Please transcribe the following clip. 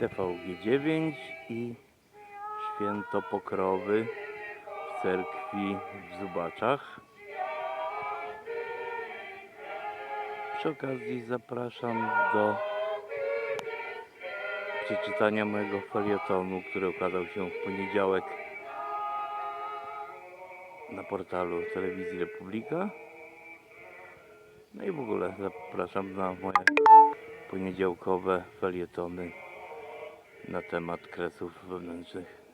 TVG9 i Święto Pokrowy w cerkwi w Zubaczach. Przy okazji zapraszam do przeczytania mojego felietonu, który ukazał się w poniedziałek na portalu Telewizji Republika. No i w ogóle zapraszam na moje poniedziałkowe felietony na temat kresów wewnętrznych.